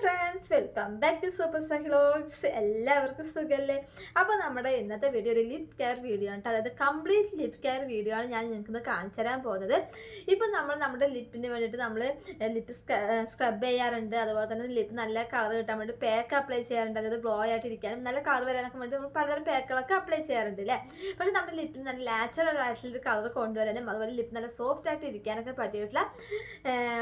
Friends welcome back to super സൈക്ലോഗ്സ് എല്ലാവർക്കും സുഖമല്ലേ അപ്പോൾ നമ്മുടെ ഇന്നത്തെ വീഡിയോ ഒരു ലിപ് കെയർ വീഡിയോ ആണ് അതായത് കംപ്ലീറ്റ് ലിപ് കെയർ വീഡിയോ ആണ് ഞാൻ നിങ്ങൾക്ക് കാണിച്ചു തരാൻ പോകുന്നത്. ഇപ്പം നമ്മൾ നമ്മുടെ ലിപ്പിന് വേണ്ടിയിട്ട് നമ്മൾ ലിപ്പ് സ്ക്രബ് ചെയ്യാറുണ്ട്. അതുപോലെ തന്നെ ലിപ്പ് നല്ല കളർ കിട്ടാൻ വേണ്ടി പാക്ക് അപ്ലൈ ചെയ്യാറുണ്ട്. അതായത് ഗ്ലോ ആയിട്ട് ഇരിക്കാനും നല്ല കളർ വരാനൊക്കെ വേണ്ടി നമ്മൾ പലതരം പാക്കുകളൊക്കെ അപ്ലൈ ചെയ്യാറുണ്ട് അല്ലേ പക്ഷേ നമ്മുടെ ലിപ്പിന് നല്ല നാച്ചുറൽ ആയിട്ടുള്ളൊരു കളർ കൊണ്ടുവരാനും അതുപോലെ ലിപ്പ് നല്ല സോഫ്റ്റ് ആയിട്ട് ഇരിക്കാനൊക്കെ പറ്റിയിട്ടുള്ള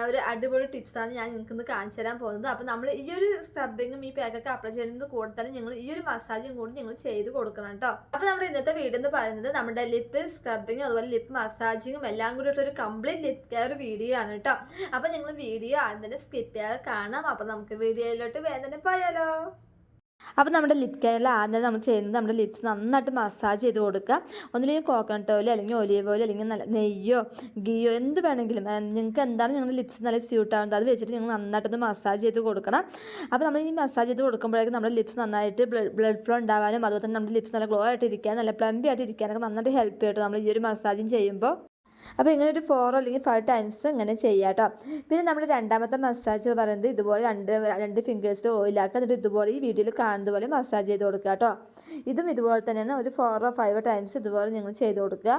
ഒരു അടിപൊളി ടിപ്സാണ് ഞാൻ നിങ്ങൾക്ക് കാണിച്ചു തരാൻ പോകുന്നത്. അപ്പോൾ നമ്മൾ ഈ ഒരു സ്ക്രബിങ്ങും ഈ പാക്കൊക്കെ അപ്ലൈ ചെയ്യുന്നത് കൂടെ തന്നെ നിങ്ങൾ ഈ ഒരു മസാജും കൂടി ഞങ്ങൾ ചെയ്ത് കൊടുക്കണം കേട്ടോ അപ്പോൾ നമ്മുടെ ഇന്നത്തെ വീഡിയോ എന്ന് പറയുന്നത് നമ്മുടെ ലിപ്പ് സ്ക്രബിങ്ങും അതുപോലെ ലിപ്പ് മസാജിങ്ങും എല്ലാം കൂടി ഒരു കംപ്ലീറ്റ് ലിപ് കെയർ വീഡിയോ ആണ് കേട്ടോ അപ്പോൾ ഞങ്ങൾ വീഡിയോ ആദ്യം തന്നെ സ്കിപ്പ് ചെയ്യാതെ കാണാം. അപ്പോൾ നമുക്ക് വീഡിയോയിലോട്ട് വേദന പോയാലോ. അപ്പോൾ നമ്മുടെ ലിപ് കെയറിൽ ആദ്യം നമ്മൾ ചെയ്യുന്നത് നമ്മുടെ ലിപ്സ് നന്നായിട്ട് മസാജ് ചെയ്ത് കൊടുക്കുക. ഒന്നില്ലെങ്കിൽ കോക്കനട്ട് ഓയിൽ അല്ലെങ്കിൽ ഒലിവ് ഓയിൽ അല്ലെങ്കിൽ നല്ല നെയ്യോ ഗീയോ എന്ത് വേണമെങ്കിലും നിങ്ങൾക്ക് എന്താണ് നിങ്ങളുടെ ലിപ്സ് നല്ല സ്യൂട്ട് ആവുന്നത് അത് വെച്ചിട്ട് നിങ്ങൾ നന്നായിട്ടൊന്ന് മസാജ് ചെയ്ത് കൊടുക്കണം. അപ്പോൾ നമ്മൾ ഈ മസാജ് ചെയ്ത് കൊടുക്കുമ്പോഴേക്കും നമ്മുടെ ലിപ്സ് നന്നായിട്ട് ബ്ലഡ് ഫ്ലോ ഉണ്ടാവാനും അതുപോലെ തന്നെ നമ്മുടെ ലിപ്സ് നല്ല ഗ്ലോ ആയിട്ട് ഇരിക്കാൻ നല്ല പ്ലംബി ആയിട്ട് ഇരിക്കാനൊക്കെ നന്നായിട്ട് ഹെൽപ്പ് ചെയ്യും നമ്മൾ ഈ ഒരു മസാജും ചെയ്യുമ്പോൾ. അപ്പോൾ ഇങ്ങനെ ഒരു ഫോർ അല്ലെങ്കിൽ ഫൈവ് ടൈംസ് ഇങ്ങനെ ചെയ്യാം കേട്ടോ പിന്നെ നമ്മുടെ രണ്ടാമത്തെ മസാജ് പറയുന്നത് ഇതുപോലെ രണ്ട് രണ്ട് ഫിംഗേഴ്സിൽ ഓയിലാക്കുക എന്നിട്ട് ഇതുപോലെ ഈ വീഡിയോയിൽ കാണുന്നത് പോലെ മസാജ് ചെയ്ത് കൊടുക്കുക കേട്ടോ. ഇതും ഇതുപോലെ തന്നെയാണ് ഒരു ഫോറോ ഫൈവ് ടൈംസ് ഇതുപോലെ നിങ്ങൾ ചെയ്ത് കൊടുക്കുക.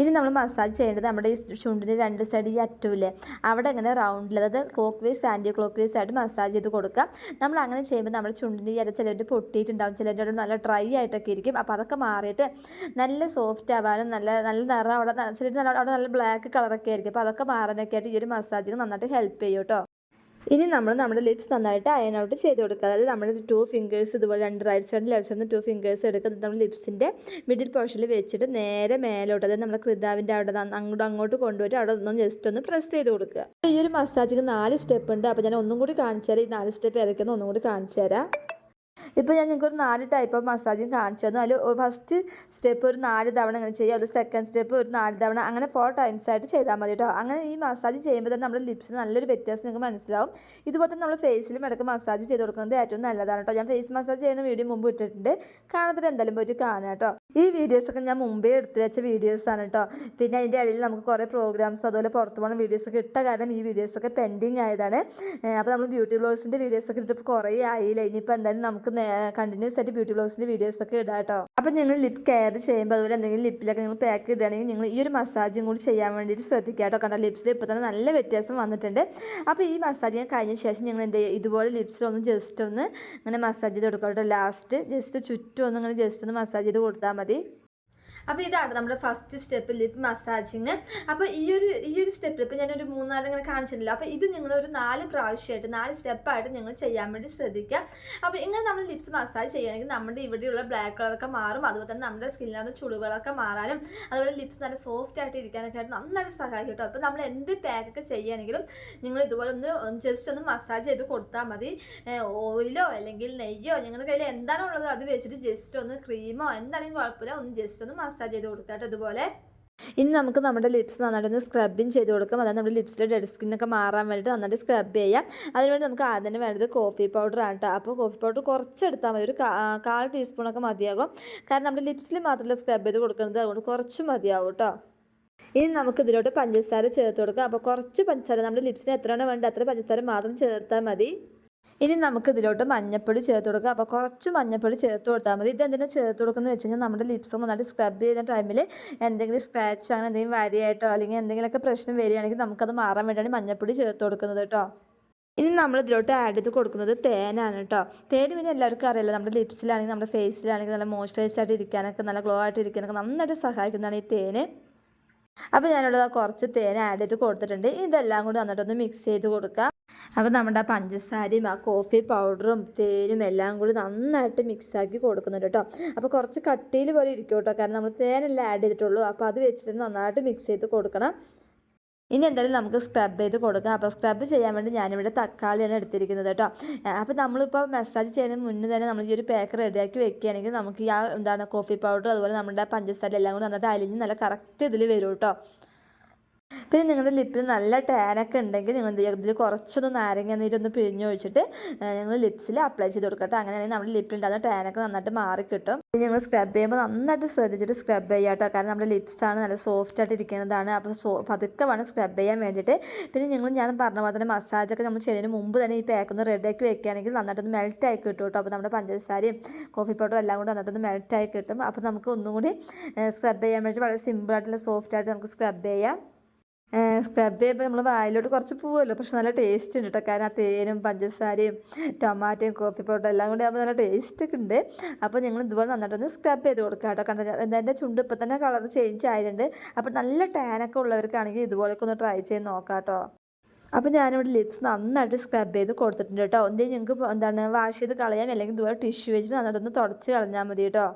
ഇനി നമ്മൾ മസാജ് ചെയ്യേണ്ടത് നമ്മുടെ ഈ ചുണ്ടിന്റെ രണ്ട് സൈഡ് ഈ അറ്റവില്ലേ അവിടെ അങ്ങനെ റൗണ്ടിൽ അതായത് clockwise anticlockwise ആയിട്ട് മസാജ് ചെയ്ത് കൊടുക്കുക. നമ്മൾ അങ്ങനെ ചെയ്യുമ്പോൾ നമ്മുടെ ചുണ്ടിന്റെ ഈ അര ചിലരുടെ പൊട്ടിയിട്ടുണ്ടാവും. അവിടെ നല്ല ഡ്രൈ ആയിട്ടൊക്കെ ഇരിക്കും. അപ്പോൾ അതൊക്കെ മാറിയിട്ട് നല്ല സോഫ്റ്റ് ആവാനും നല്ല നല്ല നിറം അവിടെ ചിലർ അവിടെ നല്ല ബ്ലാക്ക് കളറൊക്കെ ആയിരിക്കും. അപ്പോൾ അതൊക്കെ മാറാനൊക്കെ ആയിട്ട് ഈ ഒരു മസാജിങ് നന്നായിട്ട് ഹെൽപ്പ് ചെയ്യും കേട്ടോ. ഇനി നമ്മൾ നമ്മുടെ ലിപ്സ് നന്നായിട്ട് അയൺ ഔട്ട് ചെയ്ത് കൊടുക്കുക. അതായത് നമ്മുടെ ടു ഫിംഗേഴ്സ് ഇതുപോലെ രണ്ട് റൈറ്റ് സൈഡിൽ ലെഫ്റ്റ് സൈഡിൽ ടു ഫിംഗേഴ്സ് എടുക്കുക. നമ്മൾ ലിപ്സിന്റെ മിഡിൽ പോർഷനിൽ വെച്ചിട്ട് നേരെ മേലോട്ട് അതായത് നമ്മുടെ കൃതാവിന്റെ അവിടെ അങ്ങോട്ടും അങ്ങോട്ട് കൊണ്ടുപോയിട്ട് അവിടെ ഒന്ന് ജസ്റ്റ് ഒന്ന് പ്രസ് ചെയ്ത് കൊടുക്കുക. ഈ ഒരു മസാജിന് നാല് സ്റ്റെപ്പ് ഉണ്ട്. അപ്പോൾ ഞാൻ ഒന്നും കൂടി കാണിച്ചു തരാം. ഈ നാല് സ്റ്റെപ്പ് ഏതൊക്കെയെന്ന് ഒന്നും കൂടി കാണിച്ചു തരാം. ഇപ്പോൾ ഞാൻ നിങ്ങൾക്ക് ഒരു നാല് ടൈപ്പ് ഓഫ് മസാജും കാണിച്ചു തന്നു. അതിൽ ഫസ്റ്റ് സ്റ്റെപ്പ് ഒരു നാല് തവണ അങ്ങനെ ചെയ്യുക അതിൽ സെക്കൻഡ് സ്റ്റെപ്പ് ഒരു നാല് തവണ. അങ്ങനെ ഫോർ ടൈംസ് ആയിട്ട് ചെയ്താൽ മതി കേട്ടോ അങ്ങനെ ഈ മസാജ് ചെയ്യുമ്പോൾ തന്നെ നമ്മുടെ ലിപ്സിന് നല്ലൊരു വ്യത്യാസം നിങ്ങൾക്ക് മനസ്സിലാവും. ഇതുപോലെ തന്നെ നമ്മൾ ഫേസിലും ഇടയ്ക്ക് മസാജ് ചെയ്ത് കൊടുക്കുന്നത് ഏറ്റവും നല്ലതാണ് കേട്ടോ ഞാൻ ഫേസ് മസാജ് ചെയ്യുന്ന വീഡിയോ മുമ്പ് ഇട്ടിട്ടുണ്ട്. കാണാത്തിട്ട് എന്തായാലും പോയിട്ട് കാണാം കേട്ടോ ഈ വീഡിയോസൊക്കെ ഞാൻ മുമ്പേ എടുത്തു വെച്ച വീഡിയോസാണ് കേട്ടോ പിന്നെ അതിന്റെ ഇടയിൽ നമുക്ക് കുറേ പ്രോഗ്രാംസ് അതുപോലെ പുറത്തു പോകുന്ന വീഡിയോസൊക്കെ ഇട്ട കാരണം ഈ വീഡിയോസൊക്കെ പെൻഡിങ് ആയതാണ്. അപ്പോൾ നമ്മൾ ബ്യൂട്ടി ബ്ലോഗ്സിന്റെ വീഡിയോസൊക്കെ ഇട്ടിട്ട് കുറേ ആയില്ല. ഇനിയിപ്പോൾ എന്തായാലും നമുക്ക് കണ്ടിന്യൂസ് ആയിട്ട് ബ്യൂട്ടി ബ്ലോഗ്സിന്റെ വീഡിയോസൊക്കെ ഇടാം കേട്ടോ. അപ്പോൾ നിങ്ങൾ ലിപ് കെയർ ചെയ്യുമ്പോൾ അതുപോലെ എന്തെങ്കിലും ലിപ്പിലൊക്കെ നിങ്ങൾ പാക്ക് ഇടുകയാണെങ്കിൽ നിങ്ങൾ ഈ ഒരു മസാജും കൂടി ചെയ്യാൻ വേണ്ടിയിട്ട് ശ്രദ്ധിക്കുക കേട്ടോ. കണ്ട ലിപ്സിൽ ഇപ്പോൾ തന്നെ നല്ല വ്യത്യാസം വന്നിട്ടുണ്ട്. അപ്പോൾ ഈ മസാജിങ് കഴിഞ്ഞ ശേഷം ഞങ്ങൾ എന്ത് ഇതുപോലെ ലിപ്സിലൊന്ന് ജസ്റ്റ് ഒന്ന് ഇങ്ങനെ മസാജ് ചെയ്ത് കൊടുക്കാം കേട്ടോ. ലാസ്റ്റ് ജസ്റ്റ് ചുറ്റും ഒന്ന് ഇങ്ങനെ ജസ്റ്റ് ഒന്ന് മസാജ് ചെയ്ത് കൊടുത്താൽ മതി. അപ്പോൾ ഇതാണ് നമ്മുടെ ഫസ്റ്റ് സ്റ്റെപ്പ് ലിപ്പ് മസാജിങ് അപ്പോൾ ഈ ഒരു ഈ ഒരു സ്റ്റെപ്പ് ഇപ്പോൾ ഞാനൊരു മൂന്നാൽ ഇങ്ങനെ കാണിച്ചിട്ടില്ല അപ്പോൾ ഇത് നിങ്ങൾ ഒരു നാല് പ്രാവശ്യമായിട്ട് നാല് സ്റ്റെപ്പായിട്ട് നിങ്ങൾ ചെയ്യാൻ വേണ്ടി ശ്രദ്ധിക്കുക. അപ്പോൾ ഇങ്ങനെ നമ്മൾ ലിപ്സ് മസാജ് ചെയ്യുകയാണെങ്കിൽ നമ്മുടെ ഇവിടെയുള്ള ബ്ലാക്ക് കളറൊക്കെ മാറും. അതുപോലെ തന്നെ നമ്മുടെ സ്കിന്നിനകത്ത് ചുളിവുകളൊക്കെ മാറാനും അതുപോലെ ലിപ്സ് നല്ല സോഫ്റ്റ് ആയിട്ട് ഇരിക്കാനൊക്കെ ആയിട്ട് നന്നായിട്ട് സഹായിക്കും കേട്ടോ. അപ്പോൾ നമ്മൾ എന്ത് പാക്കൊക്കെ ചെയ്യുകയാണെങ്കിലും നിങ്ങൾ ഇതുപോലെ ഒന്ന് ജസ്റ്റ് ഒന്ന് മസാജ് ചെയ്ത് കൊടുത്താൽ മതി. ഓയിലോ അല്ലെങ്കിൽ നെയ്യോ നിങ്ങളുടെ കയ്യിൽ എന്താണോ ഉള്ളത് അത് വെച്ചിട്ട് ജസ്റ്റ് ഒന്ന് ക്രീമോ എന്താണെങ്കിലും കുഴപ്പമില്ല. ഒന്ന് ജസ്റ്റ് ഒന്ന് മസാജ് ചെയ്ത് കൊടുക്കുക ഇതുപോലെ ഇനി നമുക്ക് നമ്മുടെ ലിപ്സ് നന്നായിട്ടൊന്ന് സ്ക്രബിങ് ചെയ്ത് കൊടുക്കാം. അതായത് നമ്മുടെ ലിപ്സിലെ ഡെഡ് സ്കിന്നൊക്കെ മാറാൻ വേണ്ടിയിട്ട് നന്നായിട്ട് സ്ക്രബ് ചെയ്യാം. അതിനുവേണ്ടി നമുക്ക് ആദ്യം തന്നെ വേണ്ടത് കോഫി പൗഡർ ആണ് കേട്ടോ അപ്പോൾ കോഫി പൗഡർ കുറച്ച് എടുത്താൽ മതി. ഒരു കാൽ ടീസ്പൂണൊക്കെ മതിയാകും. കാരണം നമ്മുടെ ലിപ്സിൽ മാത്രമല്ല സ്ക്രബ് ചെയ്ത് കൊടുക്കുന്നത്. അതുകൊണ്ട് കുറച്ച് മതിയാവും കേട്ടോ ഇനി നമുക്ക് ഇതിലോട്ട് പഞ്ചസാര ചേർത്ത് കൊടുക്കാം. അപ്പോൾ കുറച്ച് പഞ്ചസാര നമ്മുടെ ലിപ്സിന് എത്രയാണ് വേണ്ടത് അത്ര പഞ്ചസാര മാത്രം ചേർത്താൽ മതി. ഇനി നമുക്ക് ഇതിലോട്ട് മഞ്ഞപ്പൊടി ചേർത്ത് കൊടുക്കുക അപ്പോൾ കുറച്ച് മഞ്ഞപ്പൊടി ചേർത്ത് കൊടുത്താൽ മതി. ഇത് എന്തിനാ ചേർത്ത് കൊടുക്കുന്നത് വെച്ച് കഴിഞ്ഞാൽ നമ്മുടെ ലിപ്സ് നന്നായിട്ട് സ്ക്രബ് ചെയ്യുന്ന ടൈമിൽ എന്തെങ്കിലും സ്ക്രാച്ച് അങ്ങനെ എന്തെങ്കിലും വരിയായിട്ടോ അല്ലെങ്കിൽ എന്തെങ്കിലുമൊക്കെ പ്രശ്നം വരികയാണെങ്കിൽ നമുക്കത് മാറാൻ വേണ്ടിയാണ് മഞ്ഞപ്പൊടി ചേർത്ത് കൊടുക്കുന്നത് കേട്ടോ. ഇനി നമ്മൾ ഇതിലോട്ട് ആഡ് ചെയ്ത് കൊടുക്കുന്നത് തേനാണ് കേട്ടോ. തേൻ പിന്നെ എല്ലാവർക്കും അറിയില്ല നമ്മുടെ ലിപ്സിലാണെങ്കിൽ നമ്മുടെ ഫേസിലാണെങ്കിൽ നല്ല മോയ്സ്ചറൈസ് ആയിട്ട് ഇരിക്കാനൊക്കെ നല്ല ഗ്ലോ ആയിട്ട് ഇരിക്കാനൊക്കെ നന്നായിട്ട് സഹായിക്കുന്നതാണ് ഈ തേന്. അപ്പോൾ ഞാനിവിടെ കുറച്ച് തേൻ ആഡ് ചെയ്ത് കൊടുത്തിട്ടുണ്ട്. ഇതെല്ലാം കൂടി നന്നായിട്ടൊന്ന് മിക്സ് ചെയ്ത് കൊടുക്കുക അപ്പോൾ നമ്മുടെ ആ പഞ്ചസാരയും ആ കോഫി പൗഡറും തേനും എല്ലാം കൂടി നന്നായിട്ട് മിക്സാക്കി കൊടുക്കുന്നുണ്ട് കേട്ടോ അപ്പോൾ കുറച്ച് കട്ടിയിൽ പോലെ ഇരിക്കും കേട്ടോ കാരണം നമ്മൾ തേനെല്ലാം ആഡ് ചെയ്തിട്ടുള്ളൂ. അപ്പോൾ അത് വെച്ചിട്ട് നന്നായിട്ട് മിക്സ് ചെയ്ത് കൊടുക്കണം. ഇനി എന്തായാലും നമുക്ക് സ്ക്രബ് ചെയ്ത് കൊടുക്കാം. അപ്പോൾ സ്ക്രബ് ചെയ്യാൻ വേണ്ടി ഞാനിവിടെ തക്കാളിയാണ് എടുത്തിരിക്കുന്നത് കേട്ടോ അപ്പോൾ നമ്മളിപ്പോൾ മസാജ് ചെയ്യുന്നതിന് മുന്നേ തന്നെ നമ്മൾ ഈ ഒരു പാക്ക് റെഡിയാക്കി വെക്കുകയാണെങ്കിൽ നമുക്ക് ഈ ആ എന്താണ് കോഫി പൗഡർ അതുപോലെ നമ്മുടെ പഞ്ചസാര എല്ലാം കൂടി നന്നായിട്ട് അലിഞ്ഞ് നല്ല കറക്റ്റ് ഇതിൽ വരും കേട്ടോ പിന്നെ നിങ്ങളുടെ ലിപ്പിൽ നല്ല ടാനൊക്കെ ഉണ്ടെങ്കിൽ നിങ്ങൾ ഇതിൽ കുറച്ചൊന്ന് നാരങ്ങ നീരൊന്ന് പിഴിഞ്ഞൊഴിച്ചിട്ട് നിങ്ങൾ ലിപ്സിൽ അപ്ലൈ ചെയ്ത് കൊടുക്കട്ടെ അങ്ങനെയാണെങ്കിൽ നമ്മുടെ ലിപ്പിലുണ്ടാകുന്ന ടാനൊക്കെ നന്നായിട്ട് മാറി കിട്ടും. പിന്നെ നിങ്ങൾ സ്ക്രബ് ചെയ്യുമ്പോൾ നന്നായിട്ട് ശ്രദ്ധിച്ചിട്ട് സ്ക്രബ് ചെയ്യുക കേട്ടോ. കാരണം നമ്മുടെ ലിപ്സ് ആണ് നല്ല സോഫ്റ്റ് ആയിട്ട് ഇരിക്കുന്നതാണ്. അപ്പോൾ സോ പതുക്കെ വേണം സ്ക്രബ് ചെയ്യാൻ വേണ്ടിയിട്ട്. പിന്നെ നിങ്ങൾ ഞാൻ പറഞ്ഞ പോലെ തന്നെ മസാജൊക്കെ നമ്മൾ ചെയ്യുന്നതിന് മുമ്പ് തന്നെ ഈ പാക്ക് ഒന്ന് റെഡിയാക്കി വെക്കുകയാണെങ്കിൽ നന്നായിട്ടൊന്ന് മെൽറ്റ് ആയി കിട്ടും കേട്ടോ. അപ്പോൾ നമ്മുടെ പഞ്ചസാരയും കോഫി പൗഡറും എല്ലാം കൂടി നന്നായിട്ടൊന്ന് മെൽറ്റ് ആയി കിട്ടും. അപ്പോൾ നമുക്ക് ഒന്നുകൂടി സ്ക്രബ് ചെയ്യാൻ വേണ്ടി വളരെ സിമ്പിളായിട്ടുള്ള സോഫ്റ്റ് ആയിട്ട് നമുക്ക് സ്ക്രബ് ചെയ്യാം. സ്ക്രബ് ചെയ്യുമ്പോൾ നമ്മൾ വായിലോട്ട് കുറച്ച് പോവുമല്ലോ പക്ഷെ നല്ല ടേസ്റ്റ് ഉണ്ട് കേട്ടോ കാരണം ആ തേനും പഞ്ചസാരയും ടൊമാറ്റോയും കോഫി പൗഡർ എല്ലാം കൂടി ആകുമ്പോൾ നല്ല ടേസ്റ്റ് ഒക്കെ ഉണ്ട്. അപ്പോൾ നിങ്ങൾ ഇതുപോലെ നന്നായിട്ടൊന്ന് സ്ക്രബ് ചെയ്ത് കൊടുക്കുക കേട്ടോ കണ്ട? എന്റെ ചുണ്ട് ഇപ്പം തന്നെ കളർ ചേഞ്ച് ആയിട്ടുണ്ട്. അപ്പോൾ നല്ല ടാനൊക്കെ ഉള്ളവർക്കാണെങ്കിൽ ഇതുപോലെയൊക്കെ ഒന്ന് ട്രൈ ചെയ്ത് നോക്കാം കേട്ടോ അപ്പോൾ ഞാനിവിടെ ലിപ്സ് നന്നായിട്ട് സ്ക്രബ് ചെയ്ത് കൊടുത്തിട്ടുണ്ട് കേട്ടോ ഒന്നേ ഞങ്ങൾക്ക് എന്താണ് വാഷ് ചെയ്ത് കളയാം അല്ലെങ്കിൽ ഇതുപോലെ ടിഷ്യൂ വെച്ചിട്ട് നന്നായിട്ടൊന്ന് തുടച്ച് കളഞ്ഞാൽ മതി കേട്ടോ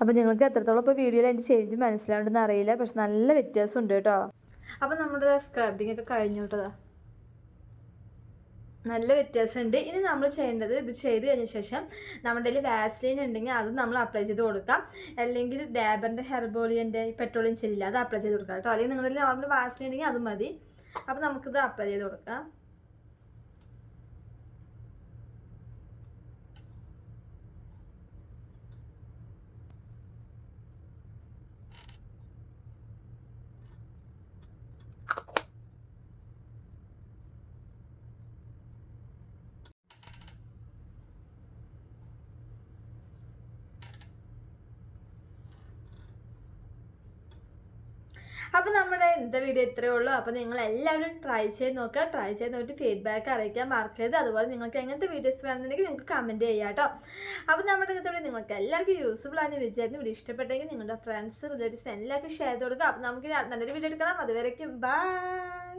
അപ്പോൾ നിങ്ങൾക്ക് എത്രത്തോളം ഇപ്പോൾ വീഡിയോയിൽ അതിന്റെ ചേഞ്ച് മനസ്സിലാവുണ്ടെന്ന് അറിയില്ല. പക്ഷെ നല്ല വ്യത്യാസം ഉണ്ട് കേട്ടോ അപ്പോൾ നമ്മുടെ സ്ക്രബിങ് ഒക്കെ കഴിഞ്ഞു കേട്ടതാ നല്ല വ്യത്യാസമുണ്ട്. ഇനി നമ്മൾ ചെയ്യേണ്ടത് ഇത് ചെയ്ത് കഴിഞ്ഞ ശേഷം നമ്മുടെ കയ്യിൽ വാസ്ലൈൻ ഉണ്ടെങ്കിൽ അത് നമ്മൾ അപ്ലൈ ചെയ്ത് കൊടുക്കാം. അല്ലെങ്കിൽ ഡാബറിന്റെ ഹെർബോളിയന്റെ പെട്രോളിയം ചെല്ലില്ല അത് അപ്ലൈ ചെയ്ത് കൊടുക്കാം കേട്ടോ. അല്ലെങ്കിൽ നിങ്ങളുടെ നോർമൽ വാസ്ലൈൻ ഉണ്ടെങ്കിൽ അത് മതി. അപ്പോൾ നമുക്കിത് അപ്ലൈ ചെയ്ത് കൊടുക്കാം. അപ്പോൾ നമ്മുടെ ഇന്നത്തെ വീഡിയോ ഇത്രയേ ഉള്ളൂ. അപ്പോൾ നിങ്ങൾ എല്ലാവരും ട്രൈ ചെയ്ത് നോക്കുക. ട്രൈ ചെയ്ത് നോക്കിയിട്ട് ഫീഡ്ബാക്ക് അറിയിക്കാൻ മറക്കരുത് അതുപോലെ നിങ്ങൾക്ക് എങ്ങനത്തെ വീഡിയോസ് വേണമെന്നുണ്ടെങ്കിൽ നിങ്ങൾക്ക് കമന്റ് ചെയ്യാം കേട്ടോ. അപ്പോൾ നമ്മുടെ വീഡിയോ നിങ്ങൾക്ക് എല്ലാവർക്കും യൂസ്ഫുൾ ആണെന്ന് വിചാരിക്കുന്നു. വീഡിയോ ഇഷ്ടപ്പെട്ടെങ്കിൽ നിങ്ങളുടെ ഫ്രണ്ട്സ് റിലേറ്റീവ്സ് എല്ലാവർക്കും ഷെയർ ചെയ്ത് കൊടുക്കുക. അപ്പോൾ നമുക്ക് നല്ലൊരു വീഡിയോ എടുക്കണം. അതുവരേക്കും ബൈ